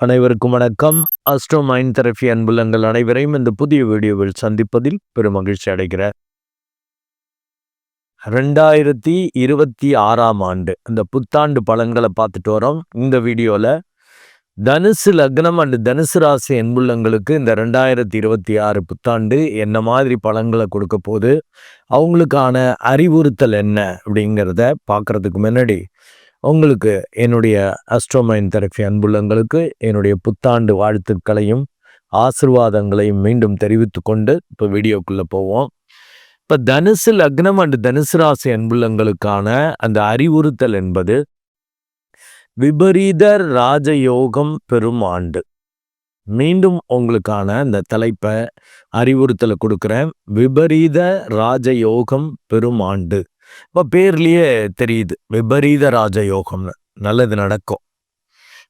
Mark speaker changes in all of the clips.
Speaker 1: அனைவருக்கும் வணக்கம். Astro mind therapy அன்புலங்கள் அனைவரையும் இந்த புதிய வீடியோவில் சந்திப்பதில் பெரும் மகிழ்ச்சி அடைகிறார் ரெண்டாயிரத்தி இருபத்தி ஆறாம் ஆண்டு இந்த புத்தாண்டு பலன்களை பார்த்துட்டு வரோம். இந்த வீடியோவில் தனுசு லக்னம் அண்ட் தனுசு ராசி அன்புள்ளங்களுக்கு இந்த ரெண்டாயிரத்தி இருபத்தி ஆறு புத்தாண்டு என்ன மாதிரி பலன்களை கொடுக்க போது அவங்களுக்கான அறிவுறுத்தல் என்ன அப்படிங்கிறத பார்க்குறதுக்கு முன்னாடி உங்களுக்கு என்னுடைய அஸ்ட்ரோமைன் தெரபி அன்புள்ளங்களுக்கு என்னுடைய புத்தாண்டு வாழ்த்துக்களையும் ஆசிர்வாதங்களையும் மீண்டும் தெரிவித்து கொண்டு இப்போ வீடியோக்குள்ளே போவோம். இப்போ தனுசு லக்னம் அண்ட் தனுசு ராசி அன்புள்ளங்களுக்கான அந்த அறிவுறுத்தல் என்பது விபரீத ராஜயோகம் பெரும் ஆண்டு. மீண்டும் உங்களுக்கான அந்த தலைப்பை அறிவுறுத்தலை கொடுக்குறேன். விபரீத ராஜயோகம் பெரும் ஆண்டு. இப்போ பேர்லயே தெரியுது. விபரீத ராஜயோகம்னு. நல்லது நடக்கும்.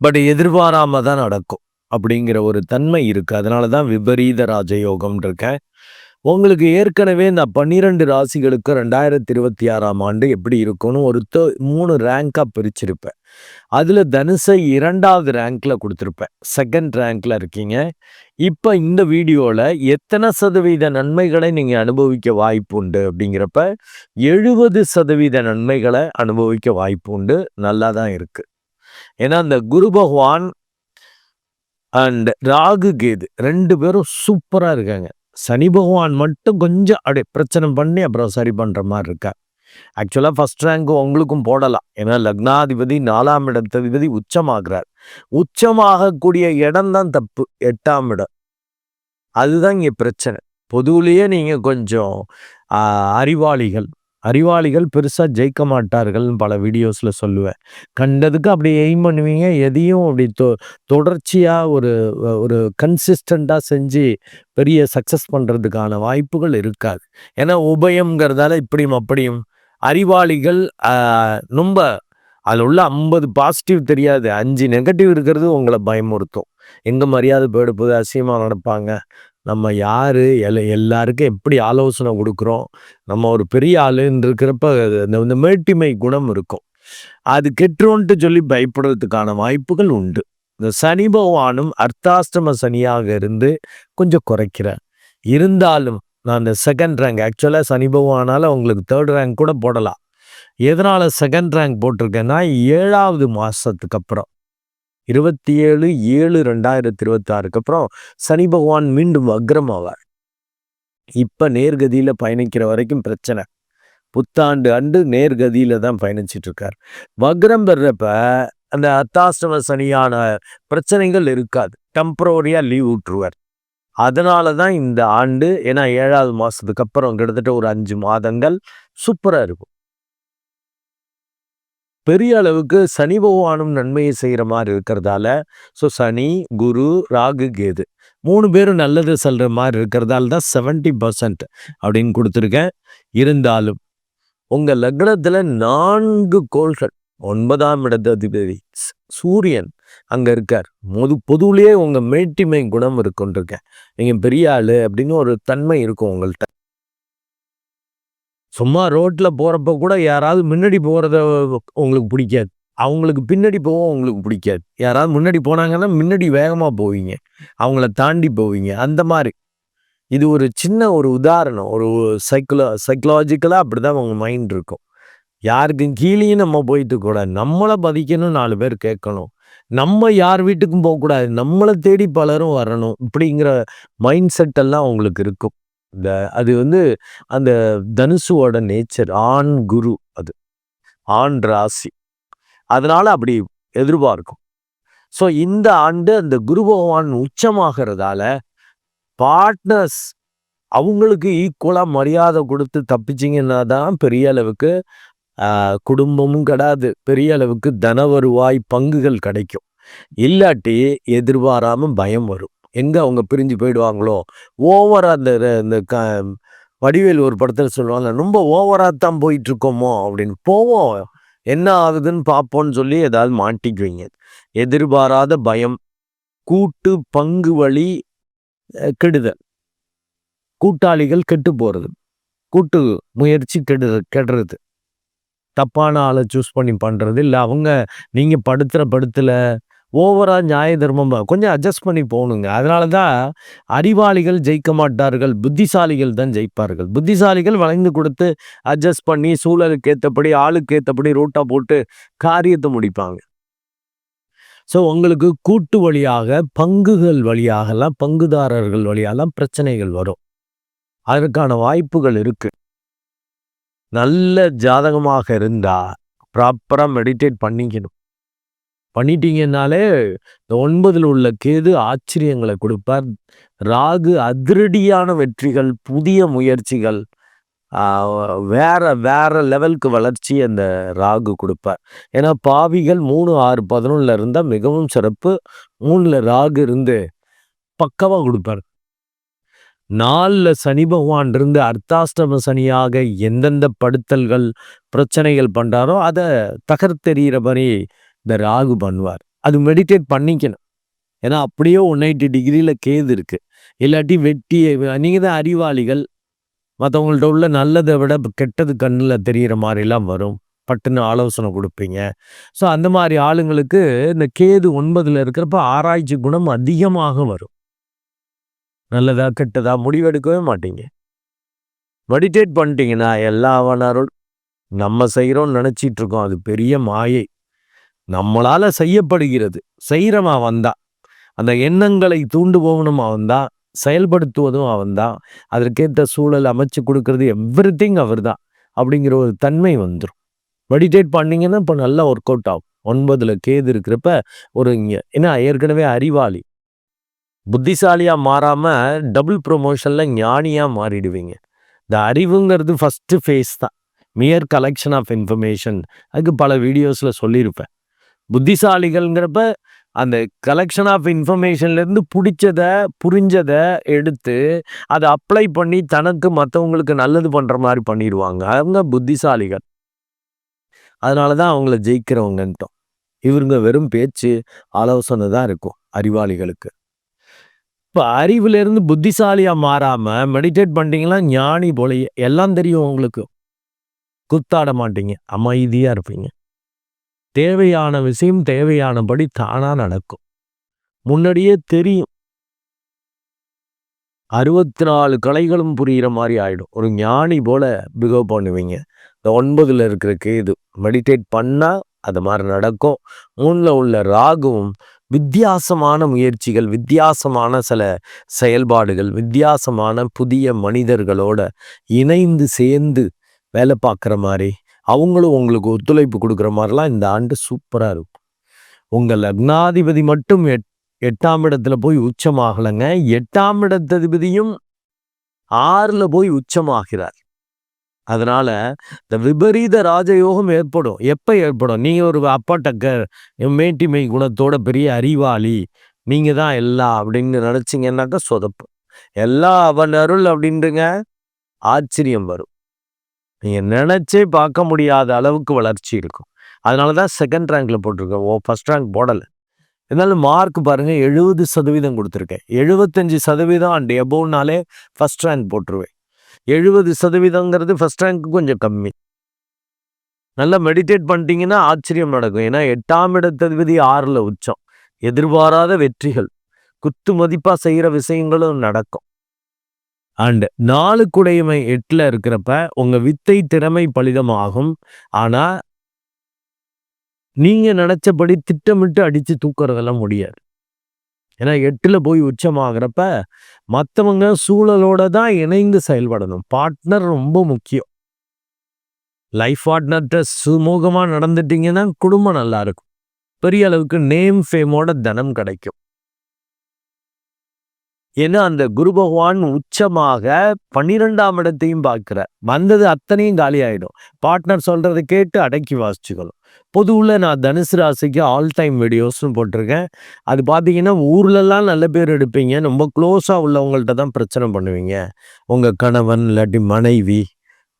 Speaker 1: பட் எதிர்பாராம தான் நடக்கும். அப்படிங்கிற ஒரு தன்மை இருக்கு. அதனால தான் விபரீத ராஜயோகம் இருக்கேன். உங்களுக்கு ஏற்கனவே இந்த பன்னிரெண்டு ராசிகளுக்கு ரெண்டாயிரத்தி இருபத்தி ஆறாம் ஆண்டு எப்படி இருக்கும்னு ஒரு மூணு ரேங்காக பிரிச்சிருப்பேன். அதில் தனுசை இரண்டாவது ரேங்கில் கொடுத்துருப்பேன். செகண்ட் ரேங்க்கில் இருக்கீங்க. இப்போ இந்த வீடியோவில் எத்தனை சதவீத நன்மைகளை நீங்கள் அனுபவிக்க வாய்ப்பு உண்டு அப்படிங்கிறப்ப எழுபது சதவீத நன்மைகளை அனுபவிக்க வாய்ப்பு உண்டு. நல்லா தான் இருக்குது ஏன்னா அந்த குரு பகவான் அண்ட் ராகு கேது ரெண்டு பேரும் சூப்பராக இருக்காங்க. சனி பகவான் மட்டும் கொஞ்சம் அப்படியே பிரச்சனை பண்ணி அப்புறம் சரி பண்ணுற மாதிரி இருக்கா? ஆக்சுவலாக ஃபஸ்ட் ரேங்க் உங்களுக்கும் போடலாம். ஏன்னா லக்னாதிபதி நாலாம் இடத்ததிபதி உச்சமாகிறார். உச்சமாகக்கூடிய இடம் தான் தப்பு. எட்டாம் இடம். அதுதான் இங்கே பிரச்சனை. பொதுவிலேயே நீங்கள் கொஞ்சம் அறிவாளிகள். அறிவாளிகள் பெருசாக ஜெயிக்க மாட்டார்கள்னு பல வீடியோஸில் சொல்லுவேன். கண்டதுக்கு அப்படி எய்ம் பண்ணுவீங்க எதையும் அப்படி தொ தொடர்ச்சியாக ஒரு ஒரு கன்சிஸ்டண்ட்டாக செஞ்சு பெரிய சக்ஸஸ் பண்ணுறதுக்கான வாய்ப்புகள் இருக்காது. ஏன்னா உபயம்ங்கிறதால இப்படியும் அப்படியும் அறிவாளிகள் ரொம்ப அதில் உள்ள ஐம்பது பாசிட்டிவ் தெரியாது. அஞ்சு நெகட்டிவ் இருக்கிறது உங்களை பயமுறுத்தும். எங்கே மரியாதை போயிட அசியமாக நடப்பாங்க. நம்ம யார்? எல் எல்லாருக்கும் எப்படி ஆலோசனை கொடுக்குறோம்? நம்ம ஒரு பெரிய ஆளுன்னு இருக்கிறப்ப இந்த மேட்டிமை குணம் இருக்கும். அது கெட்டுரோன்ட்டு சொல்லி பயப்படுறதுக்கான வாய்ப்புகள் உண்டு. இந்த சனி பகவானும் அர்த்தாஷ்டம சனியாக இருந்து கொஞ்சம் குறைக்கிறேன் இருந்தாலும் நான் இந்த செகண்ட் ரேங்க் ஆக்சுவலாக சனி பகவானால் உங்களுக்கு தேர்ட் ரேங்க் கூட போடலாம். எதனால் செகண்ட் ரேங்க் போட்டிருக்கேன்னா ஏழாவது மாதத்துக்கு அப்புறம். இருபத்தி ஏழு ஏழு ரெண்டாயிரத்தி இருபத்தி ஆறுக்கு அப்புறம் சனி பகவான் மீண்டும் வக்ரம் ஆவார் இப்போ நேர்கதியில் பயணிக்கிற வரைக்கும் பிரச்சனை. புத்தாண்டு அண்டு நேர்கதியில் தான் பயணிச்சிட்டு இருக்கார் வக்ரம் பெறப்ப அந்த அத்தாஷ்டம சனியான பிரச்சனைகள் இருக்காது. டெம்பரவரியாக லீவ் விட்டுருவார். அதனால தான் இந்த ஆண்டு ஏன்னா ஏழாவது மாதத்துக்கு அப்புறம் கிட்டத்தட்ட ஒரு அஞ்சு மாதங்கள் சூப்பராக இருக்கும். பெரிய அளவுக்கு சனி பகவானும் நன்மையை செய்கிற மாதிரி இருக்கிறதால ஸோ சனி குரு ராகு கேது மூணு பேரும் நல்லது சொல்கிற மாதிரி இருக்கிறதால தான் செவன்டி பர்சன்ட் அப்படின்னு கொடுத்துருக்கேன். இருந்தாலும் உங்கள் லக்னத்தில் நான்கு கோள்கள் ஒன்பதாம் இடத்து அதிபதி சூரியன் அங்கே இருக்கார். பொது பொதுவிலேயே உங்கள் மேட்டிமை குணம் இருக்குன்றிருக்கேன். நீங்கள் பெரிய ஆள் அப்படின்னு ஒரு தன்மை இருக்கும் உங்கள்கிட்ட சும்மா ரோட்டில் போகிறப்ப கூட யாராவது முன்னாடி போகிறத உங்களுக்கு பிடிக்காது. அவங்களுக்கு பின்னாடி போவோம் உங்களுக்கு பிடிக்காது. யாராவது முன்னாடி போனாங்கன்னா முன்னாடி வேகமாக போவீங்க. அவங்கள தாண்டி போவீங்க. அந்த மாதிரி. இது ஒரு சின்ன ஒரு உதாரணம். ஒரு சைக்கலோ சைக்கலாஜிக்கலாக அப்படி தான் அவங்க மைண்ட் இருக்கும். யாருக்கும் கீழேயும் நம்ம போயிட்டு கூட நம்மளை பதிக்கணும் நாலு பேர் கேட்கணும். நம்ம யார் வீட்டுக்கும் போகக்கூடாது. நம்மளை தேடி பலரும் வரணும் இப்படிங்கிற மைண்ட் செட் எல்லாம் அவங்களுக்கு இருக்கும். இந்த அது வந்து அந்த தனுசுவோட நேச்சர் ஆண் குரு அது. ஆண் ராசி. அதனால் அப்படி எதிர்பார்க்கும். ஸோ இந்த ஆண்டு அந்த குரு பகவான் உச்சமாகிறதால பார்ட்னர்ஸ் அவங்களுக்கு ஈக்குவலாக மரியாதை கொடுத்து தப்பிச்சிங்கன்னா தான் பெரிய அளவுக்கு குடும்பமும் கிடையாது பெரிய அளவுக்கு தன வருவாய் பங்குகள் கிடைக்கும். இல்லாட்டி எதிர்பாராமல் பயம் வரும். எங்கே அவங்க பிரிஞ்சு போயிடுவாங்களோ? ஓவராக அந்த இந்த க வடிவேல் ஒரு படத்தில் சொல்லுவாங்க ரொம்ப ஓவராக தான் போயிட்டுருக்கோமோ? அப்படின்னு. போவோம். என்ன ஆகுதுன்னு பார்ப்போன்னு சொல்லி ஏதாவது மாட்டிக்குவீங்க. எதிர்பாராத பயம் கூட்டு பங்கு வழி கெடுதல். கூட்டாளிகள் கெட்டு போகிறது கூட்டு முயற்சி கெடு கெடுறது. தப்பான ஆளை சூஸ் பண்ணி பண்ணுறது இல்லை அவங்க நீங்கள் படுத்துகிற படுத்தில் ஓவரா நியாய தர்மம் கொஞ்சம் அட்ஜஸ்ட் பண்ணி போகணுங்க அதனால தான் அறிவாளிகள் ஜெயிக்க மாட்டார்கள் புத்திசாலிகள் தான் ஜெயிப்பார்கள். புத்திசாலிகள் வளைந்து கொடுத்து அட்ஜஸ்ட் பண்ணி சூழலுக்கு ஏற்றபடி ஆளுக்கு ஏற்றபடி ரூட்டாக போட்டு காரியத்தை முடிப்பாங்க. ஸோ உங்களுக்கு கூட்டு வழியாக பங்குகள் வழியாகலாம் பங்குதாரர்கள் வழியாகலாம் பிரச்சனைகள் வரும். அதற்கான வாய்ப்புகள் இருக்கு. நல்ல ஜாதகமாக இருந்தால் ப்ராப்பராக மெடிடேட் பண்ணிக்கணும். பண்ணிட்டீங்கன்னாலே இந்த ஒன்பதில் உள்ள கேது ஆச்சரியங்களை கொடுப்பார். ராகு அதிரடியான வெற்றிகள் புதிய முயற்சிகள் வேற வேற லெவலுக்கு வளர்ச்சி அந்த ராகு கொடுப்பார். ஏன்னா பாவிகள் மூணு ஆறு பதினொன்றில் இருந்தால் மிகவும் சிறப்பு. மூணில் ராகு இருந்து பக்கவாக கொடுப்பார். நாலில் சனி பகவான் இருந்து அர்த்தாஷ்டம சனியாக எந்தெந்த படுத்தல்கள் பிரச்சனைகள் பண்ணுறாரோ அதை தகர்த்தெறிகிற மாதிரி இந்த ராகு பண்ணுவார். அது மெடிடேட் பண்ணிக்கணும். ஏன்னா அப்படியே ஒன் எயிட்டி டிகிரியில் கேது இருக்குது இல்லாட்டி வெட்டி நீங்கள் தான் அறிவாளிகள். மற்றவங்கள்ட்ட உள்ள நல்லதை விட கெட்டது கண்ணில் தெரிகிற மாதிரிலாம் வரும். பட்டுன்னு ஆலோசனை கொடுப்பீங்க. ஸோ அந்த மாதிரி ஆளுங்களுக்கு இந்த கேது ஒன்பதில் இருக்கிறப்ப ஆராய்ச்சி குணம் அதிகமாக வரும். நல்லதா கெட்டதா முடிவெடுக்கவே மாட்டீங்க. மெடிடேட் பண்ணிட்டீங்கன்னா எல்லா வனரும் நம்ம செய்கிறோம்னு நினச்சிட்டு இருக்கோம். அது பெரிய மாயை. நம்மளால செய்யப்படுகிறது. செய்கிறவன் வந்தா அந்த எண்ணங்களை தூண்டுபவனும் அவன்தான். செயல்படுத்துவதும் அவன்தான். அதற்கேற்ற சூழல் அமைச்சு கொடுக்கறது எவ்ரி திங் அவர் தான் அப்படிங்கிற ஒரு தன்மை வந்துடும் மெடிடேட் பண்ணிங்கன்னா இப்போ நல்லா ஒர்க் அவுட் ஆகும். ஒன்பதுல கேது இருக்கிறப்ப ஒரு இங்கே ஏன்னா ஏற்கனவே அறிவாளி. புத்திசாலியாக மாறாமல் டபுள் ப்ரொமோஷனில் ஞானியாக மாறிடுவீங்க. இந்த அறிவுங்கிறது ஃபஸ்ட்டு ஃபேஸ் தான். மியர் கலெக்ஷன் ஆஃப் இன்ஃபர்மேஷன் அதுக்கு பல வீடியோஸில் சொல்லியிருப்பேன். புத்திசாலிகள்ங்கிறப்ப அந்த கலெக்ஷன் ஆஃப் இன்ஃபர்மேஷன்லேருந்து பிடிச்சதை புரிஞ்சதை எடுத்து அதை அப்ளை பண்ணி தனக்கு மற்றவங்களுக்கு நல்லது பண்ணுற மாதிரி பண்ணிடுவாங்க அவங்க புத்திசாலிகள். அதனால தான் அவங்கள ஜெயிக்கிறவங்கன்ட்டோம். இவருங்க வெறும் பேச்சு ஆலோசனை தான் இருக்கும் அறிவாளிகளுக்கு. இப்போ அறிவுலேருந்து புத்திசாலியாக மாறாமல் மெடிடேட் பண்ணிட்டீங்கன்னா ஞானி போல எல்லாம் தெரியும் உங்களுக்கு. குத்தாட மாட்டீங்க. அமைதியாக இருப்பீங்க. தேவையான விஷயம் தேவையானபடி தானாக நடக்கும். முன்னாடியே தெரியும். அறுபத்தி நாலு கலைகளும் புரிகிற மாதிரி ஆகிடும் ஒரு ஞானி போல பிகவ் பண்ணுவீங்க. இந்த ஒன்பதில் இருக்கிற கேது மெடிடேட் பண்ணால் அது மாதிரி நடக்கும். மூணில் உள்ள ராகுவும் வித்தியாசமான முயற்சிகள் வித்தியாசமான சில செயல்பாடுகள் வித்தியாசமான புதிய மனிதர்களோட இணைந்து சேர்ந்து வேலை பார்க்குற மாதிரி அவங்களும் உங்களுக்கு ஒத்துழைப்பு கொடுக்குற மாதிரிலாம் இந்த ஆண்டு சூப்பராக இருக்கும். உங்கள் லக்னாதிபதி மட்டும் எட் எட்டாம் இடத்துல போய் உச்சமாகலைங்க. எட்டாம் இடத்ததிபதியும் ஆறில் போய் உச்சமாகிறார். அதனால் இந்த விபரீத ராஜயோகம் ஏற்படும். எப்போ ஏற்படும்? நீங்கள் ஒரு அப்பாட்டக்கர் மேட்டிமை குணத்தோட பெரிய அறிவாளி. நீங்கள் தான் எல்லா அப்படின்னு நினச்சிங்கன்னாக்கா சொதப்பு. எல்லா அவன் அருள் அப்படின்றங்க ஆச்சரியம் வரும். நீங்கள் நினச்சே பார்க்க முடியாத அளவுக்கு வளர்ச்சி இருக்கும். அதனால தான் செகண்ட் ரேங்க்கில் போட்டிருக்கேன். ஓ ஃபஸ்ட் ரேங்க் போடலை. இருந்தாலும் மார்க் பாருங்கள் எழுபது சதவீதம் கொடுத்துருக்கேன். எழுபத்தஞ்சு சதவீதம் அண்ட் எபோவ்னாலே ஃபஸ்ட் ரேங்க் போட்டுருவேன். எழுபது சதவீதங்கிறது ஃபஸ்ட் ரேங்க் கொஞ்சம் கம்மி. நல்லா மெடிடேட் பண்ணிட்டீங்கன்னா ஆச்சரியம் நடக்கும். ஏன்னா எட்டாம் இடத்ததிபதி ஆறில் உச்சம். எதிர்பாராத வெற்றிகள். குத்து மதிப்பாக செய்கிற விஷயங்களும் நடக்கும். அண்ட் நாலு குடையுமை எட்டில் இருக்கிறப்ப உங்கள் வித்தை திறமை பலிதமாகும். ஆனால் நீங்கள் நினச்சபடி திட்டமிட்டு அடித்து தூக்குறதெல்லாம் முடியாது. ஏன்னா எட்டில் போய் உச்சமாகிறப்ப மற்றவங்க சூழலோட தான் இணைந்து செயல்படணும். பார்ட்னர் ரொம்ப முக்கியம். லைஃப் பார்ட்னர்கிட்ட சுமூகமாக நடந்துட்டீங்கன்னா குடும்பம் நல்லா இருக்கும். பெரிய அளவுக்கு நேம் ஃபேமோட தனம் கிடைக்கும். ஏன்னா அந்த குரு பகவான் உச்சமாக பன்னிரெண்டாம் இடத்தையும் பார்க்கிறார். வந்தது அத்தனையும் காலி ஆகிடும் பார்ட்னர் சொல்கிறத கேட்டு அடக்கி வாசிச்சுக்கணும். பொதுவில் நான் தனுசு ராசிக்கு ஆல் டைம் வீடியோஸ்னு போட்டிருக்கேன். அது பார்த்தீங்கன்னா ஊர்லெல்லாம் நல்ல பேர் எடுப்பீங்க. ரொம்ப க்ளோஸாக உள்ளவங்கள்ட்ட தான் பிரச்சனை பண்ணுவீங்க. உங்கள் கணவன் இல்லாட்டி மனைவி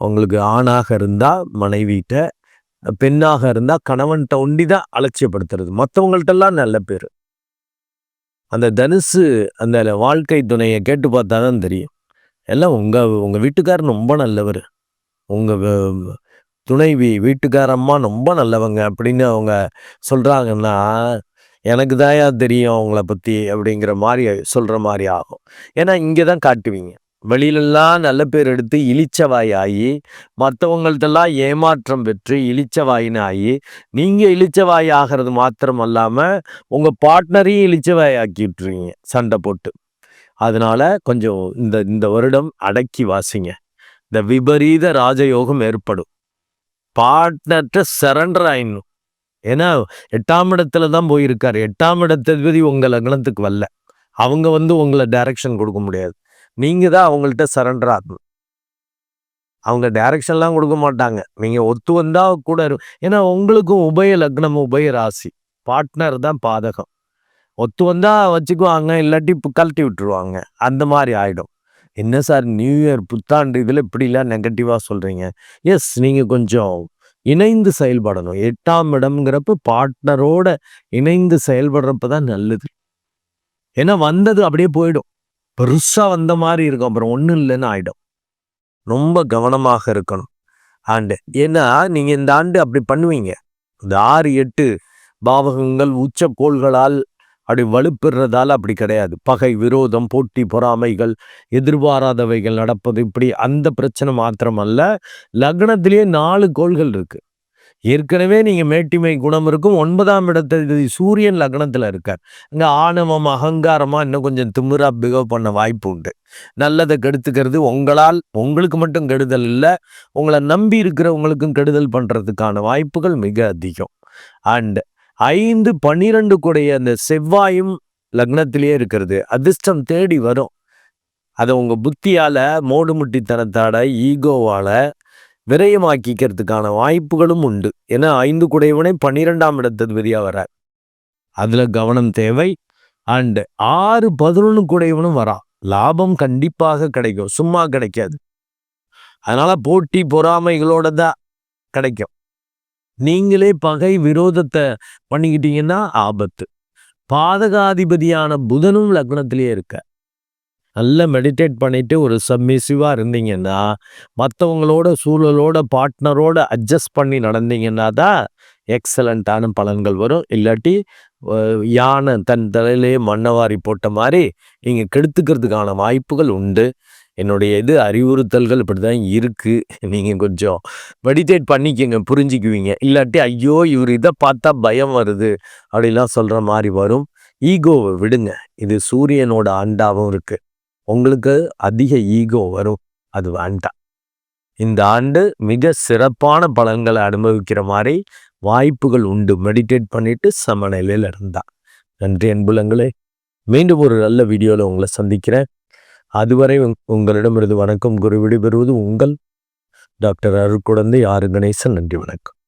Speaker 1: உங்களுக்கு ஆணாக இருந்தால் மனைவிட்ட பெண்ணாக இருந்தால் கணவன்கிட்ட ஒண்டி தான் அலட்சியப்படுத்துறது. மற்றவங்கள்ட்டெல்லாம் நல்ல பேர். அந்த தனுசு அந்த வாழ்க்கை துணையை கேட்டு பார்த்தா தான் தெரியும். எல்லாம் உங்கள் உங்கள் வீட்டுக்காரர் ரொம்ப நல்லவர். உங்கள் துணைவி வீட்டுக்காரம்மா ரொம்ப நல்லவங்க அப்படின்னு அவங்க சொல்கிறாங்கன்னா எனக்கு தாயா தெரியும் அவங்கள பற்றி அப்படிங்கிற மாதிரி சொல்கிற மாதிரி ஆகும். ஏன்னா இங்கே தான் காட்டுவீங்க. வெளியிலெல்லாம் நல்ல பேர் எடுத்து இழிச்சவாய் ஆகி மற்றவங்கள்ட்டெல்லாம் ஏமாற்றம் பெற்று இழிச்சவாயின்னு ஆகி நீங்கள் இழிச்சவாய் ஆகிறது மாத்திரம் அல்லாமல் உங்கள் பார்ட்னரையும் இழிச்சவாய் ஆக்கி சண்டை போட்டு. அதனால் கொஞ்சம் இந்த இந்த வருடம் அடக்கி வாசிங்க. இந்த விபரீத ராஜயோகம் ஏற்படும். பார்ட்னர்கிட்ட சரண்டர் ஆயிடணும். ஏன்னா எட்டாம் இடத்துல தான் போயிருக்காரு. எட்டாம் இடத்ததிபதி உங்கள் லக்னத்துக்கு வரல. அவங்க வந்து உங்களை டைரக்ஷன் கொடுக்க முடியாது. நீங்கள் தான் அவங்கள்ட்ட சரண்டர் ஆகணும். அவங்க டைரக்ஷன்லாம் கொடுக்க மாட்டாங்க. நீங்கள் ஒத்து வந்தால் கூட இருக்கும் ஏன்னா உங்களுக்கும் உபய லக்னம் உபய ராசி. பார்ட்னர் தான் பாதகம். ஒத்து வந்தால் வச்சுக்குவாங்க இல்லாட்டி கழட்டி விட்டுருவாங்க. அந்த மாதிரி ஆகிடும் என்ன சார் நியூ இயர் புத்தாண்டு இதில் இப்படிலாம் நெகட்டிவாக சொல்கிறீங்க எஸ் நீங்கள் கொஞ்சம் இணைந்து செயல்படணும். எட்டாம் இடம்ங்கிறப்ப பார்ட்னரோட இணைந்து செயல்படுறப்ப தான் நல்லது. ஏன்னா வந்தது அப்படியே போயிடும். பெருசாக வந்த மாதிரி இருக்கும். அப்புறம் ஒன்றும் இல்லைன்னு ஆகிடும் ரொம்ப கவனமாக இருக்கணும். ஆண்டு ஏன்னா நீங்கள் இந்த ஆண்டு அப்படி பண்ணுவீங்க. இந்த ஆறு எட்டு பாவகங்கள் உச்ச கோள்களால் அப்படி வலுப்பெறதால் அப்படி கிடையாது. பகை விரோதம் போட்டி பொறாமைகள் எதிர்பாராதவைகள் நடப்பது இப்படி அந்த பிரச்சனை மாத்திரமல்ல. லக்னத்திலேயே நாலு கோள்கள் இருக்குது ஏற்கனவே நீங்கள் மேட்டிமை குணம் இருக்கும். ஒன்பதாம் இடத்துல சூரியன் லக்னத்தில் இருக்கார். இங்கே ஆணவம் அகங்காரமாக இன்னும் கொஞ்சம் திமிரா பிகவ் பண்ண வாய்ப்பு உண்டு. நல்லதை கெடுத்துக்கிறது உங்களால் உங்களுக்கு மட்டும் கெடுதல் இல்லை. உங்களை நம்பி இருக்கிறவங்களுக்கும் கெடுதல் பண்ணுறதுக்கான வாய்ப்புகள் மிக அதிகம். அண்ட் ஐந்து பன்னிரெண்டு கூடைய அந்த செவ்வாயும் லக்னத்திலேயே இருக்கிறது. அதிர்ஷ்டம் தேடி வரும். அதை உங்கள் புத்தியால் மோடுமுட்டித்தனத்தாட ஈகோவால் விரயமாக்கிக்கிறதுக்கான வாய்ப்புகளும் உண்டு. ஏன்னா ஐந்து குடையவனே பன்னிரெண்டாம் இடத்ததிபதியா வர அதில் கவனம் தேவை. அண்டு ஆறு பதினொன்று குடையவனும் வரா. லாபம் கண்டிப்பாக கிடைக்கும். சும்மா கிடைக்காது. அதனால் போட்டி பொறாமைகளோட தான் கிடைக்கும். நீங்களே பகை விரோதத்தை பண்ணிக்கிட்டீங்கன்னா ஆபத்து. பாதகாதிபதியான புதனும் லக்னத்திலேயே இருக்க. நல்லா மெடிடேட் பண்ணிட்டு ஒரு சப்மிசிவாக இருந்தீங்கன்னா மற்றவங்களோட சூழலோட பார்ட்னரோட அட்ஜஸ்ட் பண்ணி நடந்தீங்கன்னா தான் எக்ஸலண்ட்டான பலன்கள் வரும். இல்லாட்டி யானை தன் தலையிலே மண்ணவாரி போட்ட மாதிரி நீங்கள் கெடுத்துக்கிறதுக்கான வாய்ப்புகள் உண்டு. என்னுடைய இது அறிவுறுத்தல்கள் இப்படி தான் இருக்குது நீங்கள் கொஞ்சம் மெடிடேட் பண்ணிக்கோங்க புரிஞ்சிக்குவீங்க. இல்லாட்டி ஐயோ இவர் இதை பார்த்தா பயம் வருது அப்படிலாம் சொல்கிற மாதிரி வரும். ஈகோவை விடுங்க. இது சூரியனோட ஆண்டாவும் இருக்குது உங்களுக்கு அதிக ஈகோ வரும். அது வேண்டாம் இந்த ஆண்டு மிக சிறப்பான பலன்களை அனுபவிக்கிற மாதிரி வாய்ப்புகள் உண்டு. மெடிடேட் பண்ணிட்டு சமநிலையில் இருந்தா. நன்றி அன்புலங்களே. மீண்டும் ஒரு நல்ல வீடியோவில் உங்களை சந்திக்கிறேன். அதுவரை உங்களிடமிருந்து வணக்கம் குரு விடைபெறுவது உங்கள் டாக்டர் அருள் குழந்தை ஆறு கணேசன். நன்றி வணக்கம்.